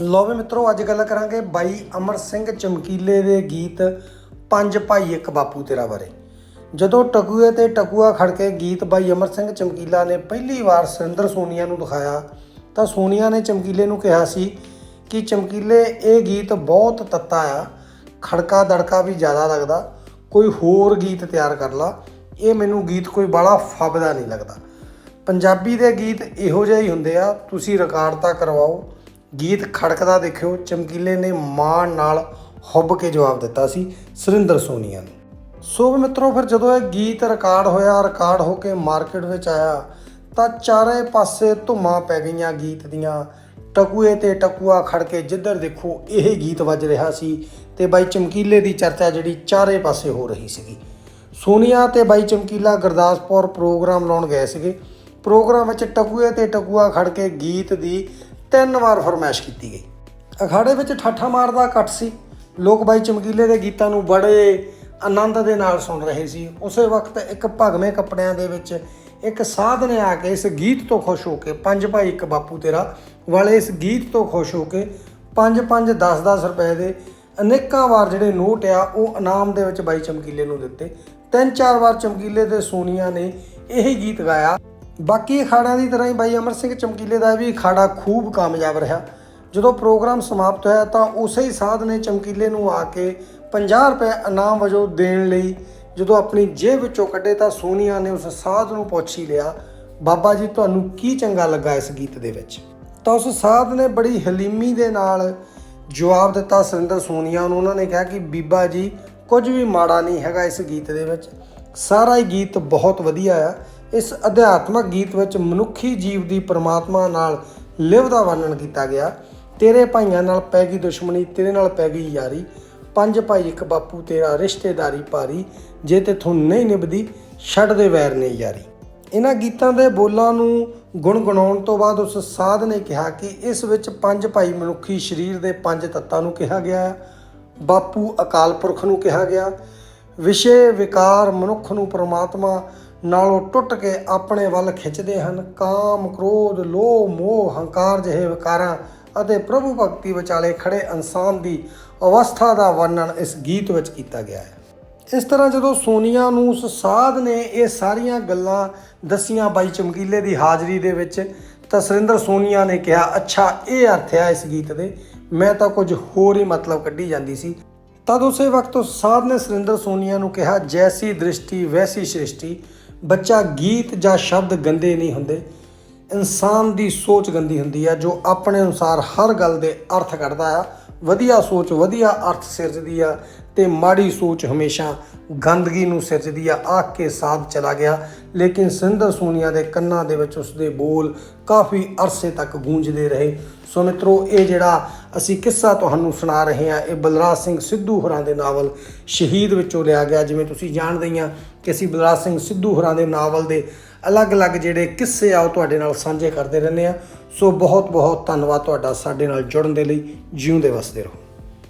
ਲੋ ਵੀ ਮਿੱਤਰੋ, ਅੱਜ ਗੱਲ ਕਰਾਂਗੇ ਬਾਈ ਅਮਰ ਸਿੰਘ ਚਮਕੀਲੇ ਦੇ ਗੀਤ ਪੰਜ ਭਾਈ ਇੱਕ ਬਾਪੂ ਤੇਰਾ ਬਾਰੇ। ਜਦੋਂ ਟਕੂਏ ਤੇ ਟਕੂਆ ਖੜ ਕੇ ਗੀਤ ਬਾਈ ਅਮਰ ਸਿੰਘ ਚਮਕੀਲਾ ਨੇ ਪਹਿਲੀ ਵਾਰ ਸੁਰਿੰਦਰ ਸੋਨੀਆ ਨੂੰ ਦਿਖਾਇਆ, ਤਾਂ ਸੋਨੀਆ ਨੇ ਚਮਕੀਲੇ ਨੂੰ ਕਿਹਾ ਸੀ ਕਿ ਚਮਕੀਲੇ, ਇਹ ਗੀਤ ਬਹੁਤ ਤੱਤਾ ਆ, ਖੜਕਾ ਦੜਕਾ ਵੀ ਜ਼ਿਆਦਾ ਲੱਗਦਾ, ਕੋਈ ਹੋਰ ਗੀਤ ਤਿਆਰ ਕਰ ਲਾ, ਇਹ ਮੈਨੂੰ ਗੀਤ ਕੋਈ ਬੜਾ ਫੱਬਦਾ ਨਹੀਂ ਲੱਗਦਾ। ਪੰਜਾਬੀ ਦੇ ਗੀਤ ਇਹੋ ਜਿਹੇ ਹੀ ਹੁੰਦੇ ਆ, ਤੁਸੀਂ ਰਿਕਾਰਡ ਤਾਂ ਕਰਵਾਓ ਗੀਤ ਖੜਕਦਾ ਦੇਖਿਓ, ਚਮਕੀਲੇ ਨੇ ਮਾਣ ਨਾਲ ਹੁੱਬ ਕੇ ਜਵਾਬ ਦਿੱਤਾ ਸੀ ਸੁਰਿੰਦਰ ਸੋਨੀਆ ਨੂੰ। ਸੋ ਵੀ ਮਿੱਤਰੋ, ਫਿਰ ਜਦੋਂ ਇਹ ਗੀਤ ਰਿਕਾਰਡ ਹੋਇਆ ਰਿਕਾਰਡ ਹੋ ਕੇ ਮਾਰਕੀਟ ਵਿੱਚ ਆਇਆ, ਤਾਂ ਚਾਰੇ ਪਾਸੇ ਧੁੰਮਾਂ ਪੈ ਗਈਆਂ ਗੀਤ ਦੀਆਂ। ਟਕੂਏ ਤੇ ਟਕੂਆ ਖੜ ਕੇ ਜਿੱਧਰ ਦੇਖੋ, ਇਹ ਗੀਤ ਵੱਜ ਰਿਹਾ ਸੀ ਤੇ ਬਾਈ ਚਮਕੀਲੇ ਦੀ ਚਰਚਾ ਜਿਹੜੀ ਚਾਰੇ ਪਾਸੇ ਹੋ ਰਹੀ ਸੀਗੀ। ਸੋਨੀਆ ਤੇ ਬਾਈ ਚਮਕੀਲਾ ਗੁਰਦਾਸਪੁਰ ਪ੍ਰੋਗਰਾਮ ਲਾਉਣ ਗਏ ਸੀਗੇ। ਪ੍ਰੋਗਰਾਮ ਵਿੱਚ ਟਕੂਏ ਤੇ ਟਕੂਆ ਖੜ ਕੇ ਗੀਤ ਦੀ ਤਿੰਨ ਵਾਰ ਫਰਮਾਇਸ਼ ਕੀਤੀ ਗਈ। ਅਖਾੜੇ ਵਿੱਚ ਠਾਠਾ ਮਾਰਦਾ ਕੱਟ ਸੀ। ਲੋਕ ਬਾਈ ਚਮਕੀਲੇ ਦੇ ਗੀਤਾਂ ਨੂੰ ਬੜੇ ਆਨੰਦ ਦੇ ਨਾਲ ਸੁਣ ਰਹੇ ਸੀ। ਉਸੇ ਵਕਤ ਇੱਕ ਭਗਵੇਂ ਕੱਪੜਿਆਂ ਦੇ ਵਿੱਚ ਇੱਕ ਸਾਧ ਨੇ ਆ ਕੇ ਇਸ ਗੀਤ ਤੋਂ ਖੁਸ਼ ਹੋ ਕੇ, ਪੰਜ ਭਾਈ ਇੱਕ ਬਾਪੂ ਤੇਰਾ, ਵਾਲੇ ਇਸ ਗੀਤ ਤੋਂ ਖੁਸ਼ ਹੋ ਕੇ 5 5 10 10 ਰੁਪਏ ਦੇ ਅਨੇਕਾਂ ਵਾਰ ਜਿਹੜੇ ਨੋਟ ਆ, ਉਹ ਇਨਾਮ ਦੇ ਵਿੱਚ ਬਾਈ ਚਮਕੀਲੇ ਨੂੰ ਦਿੱਤੇ। ਤਿੰਨ ਚਾਰ ਵਾਰ ਚਮਕੀਲੇ ਦੇ ਸੋਨੀਆ ਨੇ ਇਹ ਗੀਤ ਗਾਇਆ। ਬਾਕੀ ਅਖਾੜਿਆਂ ਦੀ ਤਰ੍ਹਾਂ ਹੀ ਬਾਈ ਅਮਰ ਸਿੰਘ ਚਮਕੀਲੇ ਦਾ ਵੀ ਅਖਾੜਾ ਖੂਬ ਕਾਮਯਾਬ ਰਿਹਾ। ਜਦੋਂ ਪ੍ਰੋਗਰਾਮ ਸਮਾਪਤ ਹੋਇਆ ਤਾਂ ਉਸੇ ਹੀ ਸਾਧ ਨੇ ਚਮਕੀਲੇ ਨੂੰ ਆ ਕੇ 50 ਰੁਪਏ ਇਨਾਮ ਵਜੋਂ ਦੇਣ ਲਈ ਜਦੋਂ ਆਪਣੀ ਜੇਬ ਵਿੱਚੋਂ ਕੱਢੇ ਤਾਂ ਸੋਨੀਆ ਨੇ ਉਸ ਸਾਧ ਨੂੰ ਪੁੱਛ ਹੀ ਲਿਆ, ਬਾਬਾ ਜੀ, ਤੁਹਾਨੂੰ ਕੀ ਚੰਗਾ ਲੱਗਾ ਇਸ ਗੀਤ ਦੇ ਵਿੱਚ? ਤਾਂ ਉਸ ਸਾਧ ਨੇ ਬੜੀ ਹਲੀਮੀ ਦੇ ਨਾਲ ਜਵਾਬ ਦਿੱਤਾ ਸੁਰਿੰਦਰ ਸੋਨੀਆ ਨੂੰ। ਉਹਨਾਂ ਨੇ ਕਿਹਾ ਕਿ, ਬੀਬਾ ਜੀ, ਕੁਝ ਵੀ ਮਾੜਾ ਨਹੀਂ ਹੈਗਾ ਇਸ ਗੀਤ ਦੇ ਵਿੱਚ। ਸਾਰਾ ਹੀ ਗੀਤ ਬਹੁਤ ਵਧੀਆ ਆ। ਇਸ ਅਧਿਆਤਮਕ ਗੀਤ ਵਿੱਚ ਮਨੁੱਖੀ ਜੀਵ ਦੀ ਪ੍ਰਮਾਤਮਾ ਨਾਲ ਲਿਵ ਦਾ ਵਰਣਨ ਕੀਤਾ ਗਿਆ। ਤੇਰੇ ਭਾਈਆਂ ਨਾਲ ਪੈ ਗਈ ਦੁਸ਼ਮਣੀ, ਤੇਰੇ ਨਾਲ ਪੈ ਗਈ ਯਾਰੀ। ਪੰਜ ਭਾਈ, ਇੱਕ ਬਾਪੂ, ਤੇਰਾ ਰਿਸ਼ਤੇਦਾਰੀ ਭਾਰੀ। ਜੇ ਤੇ ਤੇਥੋਂ ਨਹੀਂ ਨਿਭਦੀ, ਛੱਡ ਦੇ ਵੈਰ ਨੇ ਯਾਰੀ। ਇਹਨਾਂ ਗੀਤਾਂ ਦੇ ਬੋਲਾਂ ਨੂੰ ਗੁਣਗੁਣਾਉਣ ਤੋਂ ਬਾਅਦ ਉਸ ਸਾਧ ਨੇ ਕਿਹਾ ਕਿ ਇਸ ਵਿੱਚ ਪੰਜ ਭਾਈ ਮਨੁੱਖੀ ਸਰੀਰ ਦੇ ਪੰਜ ਤੱਤਾਂ ਨੂੰ ਕਿਹਾ ਗਿਆ ਹੈ। ਬਾਪੂ ਅਕਾਲ ਪੁਰਖ ਨੂੰ ਕਿਹਾ ਗਿਆ। ਵਿਸ਼ੇ, ਵਿਕਾਰ, ਮਨੁੱਖ ਨੂੰ ਪ੍ਰਮਾਤਮਾ ਨਾਲੋਂ ਟੁੱਟ ਕੇ ਆਪਣੇ ਵੱਲ ਖਿੱਚਦੇ ਹਨ। ਕਾਮ, ਕ੍ਰੋਧ, ਲੋਭ, ਮੋਹ, ਹੰਕਾਰ ਜਿਹੇ ਵਿਕਾਰਾਂ ਅਤੇ ਪ੍ਰਭੂ ਭਗਤੀ ਵਿਚਾਲੇ ਖੜੇ ਇਨਸਾਨ ਦੀ ਅਵਸਥਾ ਦਾ ਵਰਣਨ ਇਸ ਗੀਤ ਵਿੱਚ ਕੀਤਾ ਗਿਆ ਹੈ। ਇਸ ਤਰ੍ਹਾਂ ਜਦੋਂ ਸੋਨੀਆ ਨੂੰ ਉਸ ਸਾਧ ਨੇ ਇਹ ਸਾਰੀਆਂ ਗੱਲਾਂ ਦਸੀਆਂ, ਬਾਈ ਚਮਕੀਲੇ ਦੀ ਹਾਜ਼ਰੀ ਦੇ ਵਿੱਚ, ਤਾਂ ਸੁਰਿੰਦਰ ਸੋਨੀਆ ਨੇ ਕਿਹਾ, ਅੱਛਾ, ਇਹ ਅਰਥ ਹੈ ਇਸ ਗੀਤ ਦੇ। ਮੈਂ ਤਾਂ ਕੁਝ ਹੋਰ ਹੀ ਮਤਲਬ ਕੱਢੀ ਜਾਂਦੀ ਸੀ। ਤਦ ਉਸੇ ਵਕਤ ਉਸ ਸਾਧ ਨੇ ਸੁਰਿੰਦਰ ਸੋਨੀਆ ਨੂੰ ਕਿਹਾ, ਜੈਸੀ ਦ੍ਰਿਸ਼ਟੀ, ਵੈਸੀ ਸ੍ਰਿਸ਼ਟੀ। ਬੱਚਾ ਗੀਤ ਜਾਂ ਸ਼ਬਦ ਗੰਦੇ ਨਹੀਂ ਹੁੰਦੇ, ਇਨਸਾਨ ਦੀ ਸੋਚ ਗੰਦੀ ਹੁੰਦੀ ਆ, ਜੋ ਆਪਣੇ ਅਨੁਸਾਰ ਹਰ ਗੱਲ ਦੇ ਅਰਥ ਕੱਢਦਾ ਆ, ਵਧੀਆ ਸੋਚ ਵਧੀਆ ਅਰਥ ਸਿਰਜਦੀ ਆ ਤੇ ਮਾੜੀ ਸੋਚ ਹਮੇਸ਼ਾ ਗੰਦਗੀ ਨੂੰ ਸਿਰਜਦੀ ਆ, ਆਖ ਕੇ ਸਾਧ ਚਲਾ ਗਿਆ। ਲੇਕਿਨ ਸਿੰਦਰ ਸੋਨੀਆ ਦੇ ਕੰਨਾਂ ਦੇ ਵਿੱਚ ਉਸਦੇ ਬੋਲ ਕਾਫੀ ਅਰਸੇ ਤੱਕ ਗੂੰਜਦੇ ਰਹੇ। ਸੋ ਮਿੱਤਰੋ, ਇਹ ਜਿਹੜਾ ਅਸੀਂ ਕਿੱਸਾ ਤੁਹਾਨੂੰ ਸੁਣਾ ਰਹੇ ਹਾਂ, ਇਹ ਬਲਰਾਜ ਸਿੰਘ ਸਿੱਧੂ ਹੋਰਾਂ ਦੇ ਨਾਵਲ ਸ਼ਹੀਦ ਵਿੱਚੋਂ ਲਿਆ ਗਿਆ। ਜਿਵੇਂ ਤੁਸੀਂ ਜਾਣਦੇ ਹੀ ਆ ਕਿ ਅਸੀਂ ਬਲਰਾਜ ਸਿੰਘ ਸਿੱਧੂ ਹੋਰਾਂ ਦੇ ਨਾਵਲ ਦੇ ਅਲੱਗ-ਅਲੱਗ ਜਿਹੜੇ ਕਿੱਸੇ ਆ, ਉਹ ਤੁਹਾਡੇ ਨਾਲ ਸਾਂਝੇ ਕਰਦੇ ਰਹਿੰਦੇ ਆ ਸੋ ਬਹੁਤ ਬਹੁਤ ਧੰਨਵਾਦ ਤੁਹਾਡਾ ਸਾਡੇ ਨਾਲ ਜੁੜਨ ਦੇ ਲਈ। ਜਿਉਂਦੇ ਵਸਦੇ ਰਹੋ।